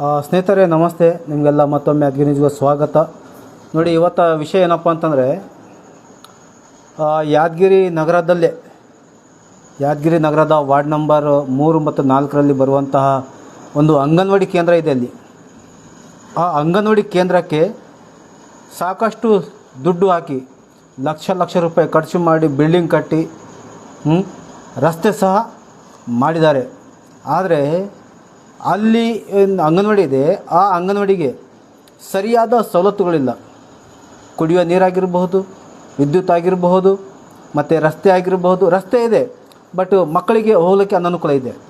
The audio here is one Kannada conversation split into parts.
ಸ್ನೇಹಿತರೆ, ನಮಸ್ತೆ. ನಿಮಗೆಲ್ಲ ಮತ್ತೊಮ್ಮೆ ಅಗ್ನಿಜ್ಗೆ ಸ್ವಾಗತ. ನೋಡಿ, ಇವತ್ತ ವಿಷಯ ಏನಪ್ಪ ಅಂತಂದರೆ ಯಾದಗಿರಿ ನಗರದಲ್ಲೇ, ಯಾದಗಿರಿ ನಗರದ ವಾರ್ಡ್ ನಂಬರ್ ಮೂರು ಮತ್ತು ನಾಲ್ಕರಲ್ಲಿ ಬರುವಂತಹ ಒಂದು ಅಂಗನವಾಡಿ ಕೇಂದ್ರ ಇದೆ ಅಲ್ಲಿ. ಆ ಅಂಗನವಾಡಿ ಕೇಂದ್ರಕ್ಕೆ ಸಾಕಷ್ಟು ದುಡ್ಡು ಹಾಕಿ, ಲಕ್ಷ ಲಕ್ಷ ರೂಪಾಯಿ ಖರ್ಚು ಮಾಡಿ ಬಿಲ್ಡಿಂಗ್ ಕಟ್ಟಿ ರಸ್ತೆ ಸಹ ಮಾಡಿದ್ದಾರೆ. ಆದರೆ ಅಲ್ಲಿ ಅಂಗನವಾಡಿ ಇದೆ. ಆ ಅಂಗನವಾಡಿಗೆ ಸರಿಯಾದ ಸವಲತ್ತುಗಳಿಲ್ಲ. ಕುಡಿಯುವ ನೀರಾಗಿರಬಹುದು, ವಿದ್ಯುತ್ ಆಗಿರಬಹುದು, ಮತ್ತು ರಸ್ತೆ ಆಗಿರಬಹುದು. ರಸ್ತೆ ಇದೆ ಬಟ್ ಮಕ್ಕಳಿಗೆ ಹೋಗಲಿಕ್ಕೆ ಅನನುಕೂಲ ಇದೆ.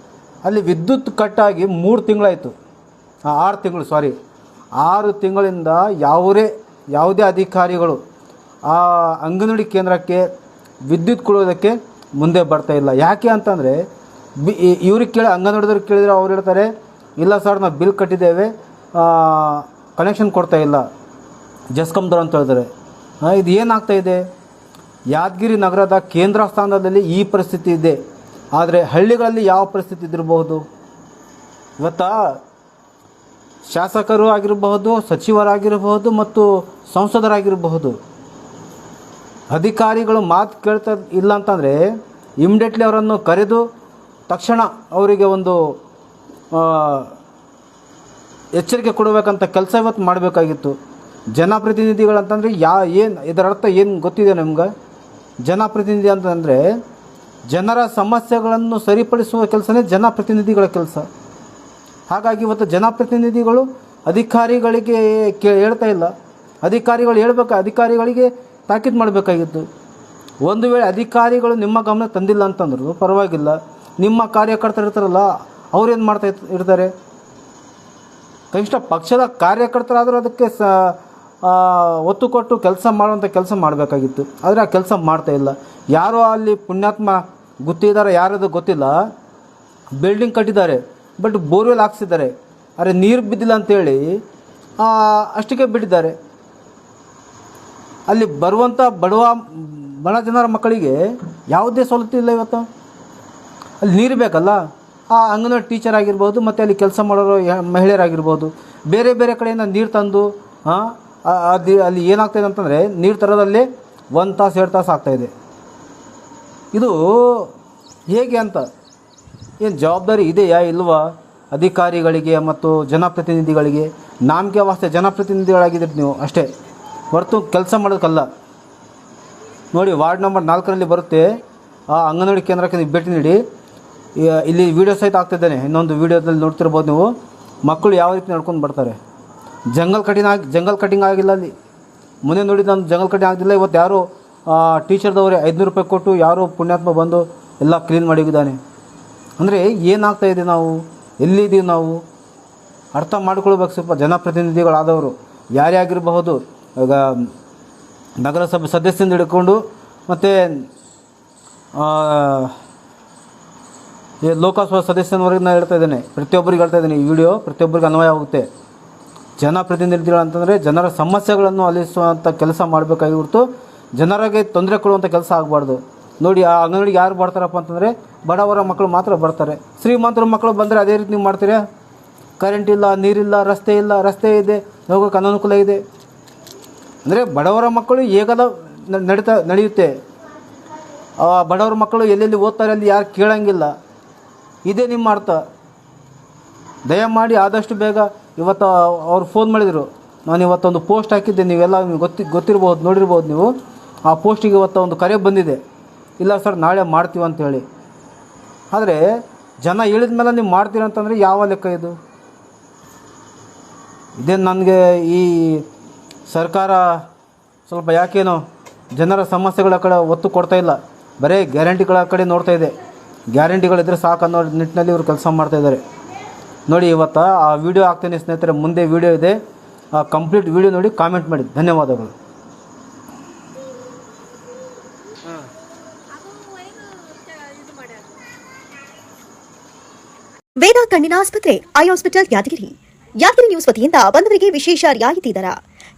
ಅಲ್ಲಿ ವಿದ್ಯುತ್ ಕಟ್ಟಾಗಿ ಮೂರು ತಿಂಗಳಾಯಿತು. ಆರು ತಿಂಗಳು ಸಾರಿ ಆರು ತಿಂಗಳಿಂದ ಯಾವುದೇ ಯಾವುದೇ ಅಧಿಕಾರಿಗಳು ಆ ಅಂಗನವಾಡಿ ಕೇಂದ್ರಕ್ಕೆ ವಿದ್ಯುತ್ ಕೊಡೋದಕ್ಕೆ ಮುಂದೆ ಬರ್ತಾ ಇಲ್ಲ. ಯಾಕೆ ಅಂತಂದರೆ, ಬಿ ಇವ್ರಿಗೆ ಕೇಳಿ ಅಂಗನವಾಡಿದವ್ರಿಗೆ ಕೇಳಿದರೆ ಅವ್ರು ಹೇಳ್ತಾರೆ, ಇಲ್ಲ ಸರ್, ನಾವು ಬಿಲ್ ಕಟ್ಟಿದ್ದೇವೆ ಕನೆಕ್ಷನ್ ಕೊಡ್ತಾ ಇಲ್ಲ. ಜಸ್ಕಮ್ದವ್ರು ಅಂತ ಹೇಳಿದರೆ ಇದು ಏನಾಗ್ತಾ ಇದೆ? ಯಾದಗಿರಿ ನಗರದ ಕೇಂದ್ರ ಸ್ಥಾನದಲ್ಲಿ ಈ ಪರಿಸ್ಥಿತಿ ಇದೆ. ಆದರೆ ಹಳ್ಳಿಗಳಲ್ಲಿ ಯಾವ ಪರಿಸ್ಥಿತಿ ಇದ್ದಿರಬಹುದು? ಇವತ್ತ ಶಾಸಕರು ಆಗಿರಬಹುದು, ಸಚಿವರಾಗಿರಬಹುದು ಮತ್ತು ಸಂಸದರಾಗಿರಬಹುದು. ಅಧಿಕಾರಿಗಳು ಮಾತು ಕೇಳ್ತಾ ಇಲ್ಲ ಅಂತಂದರೆ ಇಮ್ಡಿಯೇಟ್ಲಿ ಅವರನ್ನು ಕರೆದು ತಕ್ಷಣ ಅವರಿಗೆ ಒಂದು ಎಚ್ಚರಿಕೆ ಕೊಡಬೇಕಂತ ಕೆಲಸ ಇವತ್ತು ಮಾಡಬೇಕಾಗಿತ್ತು. ಜನಪ್ರತಿನಿಧಿಗಳಂತಂದರೆ ಯಾ ಏನು ಇದರ ಅರ್ಥ ಏನು ಗೊತ್ತಿದೆ ನಿಮ್ಗೆ? ಜನಪ್ರತಿನಿಧಿ ಅಂತಂದರೆ ಜನರ ಸಮಸ್ಯೆಗಳನ್ನು ಸರಿಪಡಿಸುವ ಕೆಲಸನೇ ಜನಪ್ರತಿನಿಧಿಗಳ ಕೆಲಸ. ಹಾಗಾಗಿ ಇವತ್ತು ಜನಪ್ರತಿನಿಧಿಗಳು ಅಧಿಕಾರಿಗಳಿಗೆ ಕೇ, ಹೇಳ್ತಾ ಇಲ್ಲ. ಅಧಿಕಾರಿಗಳು ಹೇಳ್ಬೇಕು, ಅಧಿಕಾರಿಗಳಿಗೆ ತಾಕೀತು ಮಾಡಬೇಕಾಗಿತ್ತು. ಒಂದು ವೇಳೆ ಅಧಿಕಾರಿಗಳು ನಿಮ್ಮ ಗಮನ ತಂದಿಲ್ಲ ಅಂತಂದ್ರು ಪರವಾಗಿಲ್ಲ. ನಿಮ್ಮ ಕಾರ್ಯಕರ್ತರು ಇರ್ತಾರಲ್ಲ, ಅವ್ರೇನು ಮಾಡ್ತಾ ಇರ್ತಾರೆ? ಕನಿಷ್ಠ ಪಕ್ಷದ ಕಾರ್ಯಕರ್ತರಾದರೂ ಅದಕ್ಕೆ ಸ ಒತ್ತು ಕೊಟ್ಟು ಕೆಲಸ ಮಾಡುವಂಥ ಕೆಲಸ ಮಾಡಬೇಕಾಗಿತ್ತು. ಆದರೆ ಆ ಕೆಲಸ ಮಾಡ್ತಾ ಇಲ್ಲ. ಯಾರೋ ಅಲ್ಲಿ ಪುಣ್ಯಾತ್ಮ ಗೊತ್ತಿದ್ದಾರೆ ಯಾರದು ಗೊತ್ತಿಲ್ಲ. ಬಿಲ್ಡಿಂಗ್ ಕಟ್ಟಿದ್ದಾರೆ ಬಟ್ ಬೋರ್ವೆಲ್ ಹಾಕ್ಸಿದ್ದಾರೆ. ಅರೆ ನೀರು ಬಿದ್ದಿಲ್ಲ ಅಂತೇಳಿ ಆ, ಅಷ್ಟಕ್ಕೆ ಬಿಟ್ಟಿದ್ದಾರೆ. ಅಲ್ಲಿ ಬರುವಂಥ ಬಡವ ಬಡ ಜನರ ಮಕ್ಕಳಿಗೆ ಯಾವುದೇ ಸವಲತ್ತು ಇಲ್ಲ ಇವತ್ತು. ಅಲ್ಲಿ ನೀರು ಬೇಕಲ್ಲ? ಆ ಅಂಗನವಾಡಿ ಟೀಚರ್ ಆಗಿರ್ಬೋದು ಮತ್ತು ಅಲ್ಲಿ ಕೆಲಸ ಮಾಡೋರು ಮಹಿಳೆಯರಾಗಿರ್ಬೋದು. ಬೇರೆ ಬೇರೆ ಕಡೆಯಿಂದ ನೀರು ತಂದು ಹಾಂ ಅದು ಅಲ್ಲಿ ಏನಾಗ್ತಾಯಿದೆ ಅಂತಂದರೆ ನೀರು ತರೋದಲ್ಲಿ ಒಂದು ತಾಸು, ಎರಡು ತಾಸು ಆಗ್ತಾಯಿದೆ ಇದು. ಹೇಗೆ ಅಂತ? ಏನು ಜವಾಬ್ದಾರಿ ಇದೆಯಾ ಇಲ್ವಾ? ಅಧಿಕಾರಿಗಳಿಗೆ ಮತ್ತು ಜನಪ್ರತಿನಿಧಿಗಳಿಗೆ? ನಾಮಕೆ ವಾಸ್ತೆ ಜನಪ್ರತಿನಿಧಿಗಳಾಗಿದ್ದೀರಿ ನೀವು ಅಷ್ಟೇ. ಹೊರತು ಕೆಲಸ ಮಾಡೋದಕ್ಕಲ್ಲ. ನೋಡಿ, ವಾರ್ಡ್ ನಂಬರ್ ನಾಲ್ಕರಲ್ಲಿ ಬರುತ್ತೆ. ಆ ಅಂಗನವಾಡಿ ಕೇಂದ್ರಕ್ಕೆ ನೀವು ಭೇಟಿ ನೀಡಿ. ಇಲ್ಲಿ ವೀಡಿಯೋ ಸಹಿತ ಆಗ್ತಿದ್ದೇನೆ ಇನ್ನೊಂದು ವೀಡಿಯೋದಲ್ಲಿ ನೋಡ್ತಿರ್ಬೋದು ನೀವು. ಮಕ್ಕಳು ಯಾವ ರೀತಿ ನಡ್ಕೊಂಡು ಬರ್ತಾರೆ? ಜಂಗಲ್ ಕಟಿಂಗ್ ಆಗಿ ಜಂಗಲ್ ಕಟಿಂಗ್ ಆಗಿಲ್ಲ ಅಲ್ಲಿ. ಮುಂದೆ ನೋಡಿ ನಾನು ಜಂಗಲ್ ಕಟಿಂಗ್ ಆಗಿಲ್ಲ, ಇವತ್ತು ಯಾರೋ ಟೀಚರ್ದವರೇ ಐದುನೂರು ರೂಪಾಯಿ ಕೊಟ್ಟು ಯಾರೋ ಪುಣ್ಯಾತ್ಮ ಬಂದು ಎಲ್ಲ ಕ್ಲೀನ್ ಮಾಡಿದ್ದಾನೆ ಅಂದರೆ ಏನಾಗ್ತಾ ಇದೆ ನಾವು? ಎಲ್ಲಿದ್ದೀವಿ ನಾವು? ಅರ್ಥ ಮಾಡ್ಕೊಳ್ಬೇಕು ಸ್ವಲ್ಪ ಜನಪ್ರತಿನಿಧಿಗಳಾದವರು. ಯಾರೇ ಆಗಿರಬಹುದು, ಈಗ, ನಗರಸಭೆ ಸದಸ್ಯರಿಂದ ಹಿಡ್ಕೊಂಡು, ಮತ್ತು ಲೋಕಸಭಾ ಸದಸ್ಯನವರೆಗೆ ನಾನು ಹೇಳ್ತಾ ಇದ್ದೇನೆ. ಪ್ರತಿಯೊಬ್ಬರಿಗೆ ಹೇಳ್ತಾ ಇದ್ದೀನಿ ಈ ವಿಡಿಯೋ, ಪ್ರತಿಯೊಬ್ಬರಿಗೆ ಅನ್ವಯ ಆಗುತ್ತೆ. ಜನಪ್ರತಿನಿಧಿಗಳು ಅಂತಂದರೆ ಜನರ ಸಮಸ್ಯೆಗಳನ್ನು ಅಲಿಸುವಂಥ ಕೆಲಸ ಮಾಡಬೇಕಾಗಿ ಹೊರತು ಜನರಿಗೆ ತೊಂದರೆ ಕೊಡುವಂಥ ಕೆಲಸ ಆಗಬಾರ್ದು. ನೋಡಿ, ಆ ಅಂಗನವಾಡಿಗೆ ಯಾರು ಬರ್ತಾರಪ್ಪ ಅಂತಂದರೆ ಬಡವರ ಮಕ್ಕಳು ಮಾತ್ರ ಬರ್ತಾರೆ. ಶ್ರೀಮಂತರ ಮಕ್ಕಳು ಬಂದರೆ ಅದೇ ರೀತಿ ನೀವು ಮಾಡ್ತೀರಾ? ಕರೆಂಟ್ ಇಲ್ಲ ನೀರಿಲ್ಲ ರಸ್ತೆ ಇಲ್ಲ, ರಸ್ತೆ ಇದೆ, ಹೋಗೋಕೆ ಅನನುಕೂಲ ಇದೆ. ಅಂದರೆ ಬಡವರ ಮಕ್ಕಳು ನ- ನಡೀತಾ, ನಡೆಯುತ್ತೆ. ಆ ಬಡವರ ಮಕ್ಕಳು ಎಲ್ಲೆಲ್ಲಿ ಓದ್ತಾರೆ ಅಲ್ಲಿ ಯಾರು ಕೇಳೋಂಗಿಲ್ಲ. ಇದೇ ನಿಮ್ಮ ಅರ್ಥ. ದಯಮಾಡಿ ಆದಷ್ಟು ಬೇಗ ಇವತ್ತು ಅವ್ರು ಫೋನ್ ಮಾಡಿದರು. ನಾನು ಇವತ್ತೊಂದು ಪೋಸ್ಟ್ ಹಾಕಿದ್ದೆ, ನೀವೆಲ್ಲ ನಿಮ್ಗೆ ಗೊತ್ತಿ, ಗೊತ್ತಿರ್ಬೋದು, ನೋಡಿರ್ಬೋದು ನೀವು. ಆ ಪೋಸ್ಟಿಗೆ ಇವತ್ತು ಒಂದು ಕರೆ ಬಂದಿದೆ. ಇಲ್ಲ ಸರ್ ನಾಳೆ ಮಾಡ್ತೀವಿ ಅಂತೇಳಿ ಆದರೆ, ಜನ ಹೇಳಿದ ಮೇಲೆ ನೀವು ಮಾಡ್ತೀರ ಅಂತಂದರೆ ಯಾವ ಲೆಕ್ಕ ಇದು? ಇದೇನು ನನಗೆ ಈ ಸರ್ಕಾರ ಸ್ವಲ್ಪ ಯಾಕೇನೋ ಜನರ ಸಮಸ್ಯೆಗಳ ಕಡೆ ಒತ್ತು ಕೊಡ್ತಾ ಇಲ್ಲ. ಬರೀ ಗ್ಯಾರಂಟಿಗಳ ಕಡೆ ನೋಡ್ತಾ ಇದೆ. ಗ್ಯಾರಂಟಿಗಳಿದ್ರೆ ಸಾಕು ಅನ್ನೋ ನಿಟ್ಟಿನಲ್ಲಿ ಇವರು ಕೆಲಸ ಮಾಡ್ತಾ ಇದ್ದಾರೆ. ನೋಡಿ, ಇವತ್ತು ಆ ವಿಡಿಯೋ ಹಾಕ್ತೀನಿ ಸ್ನೇಹಿತರೆ, ಮುಂದೆ ವಿಡಿಯೋ ಇದೆ. ಆ ಕಂಪ್ಲೀಟ್ ವಿಡಿಯೋ ನೋಡಿ ಕಾಮೆಂಟ್ ಮಾಡಿ. ಧನ್ಯವಾದಗಳು. ವೇದಾ ಕಣ್ಣಿನ ಆಸ್ಪತ್ರೆ, eye hospital Yadgiri. Yadgiri news ವತಿಯಿಂದ ಬಂದವರಿಗೆ ವಿಶೇಷ ರಿಯಾಯಿತಿ ದರ.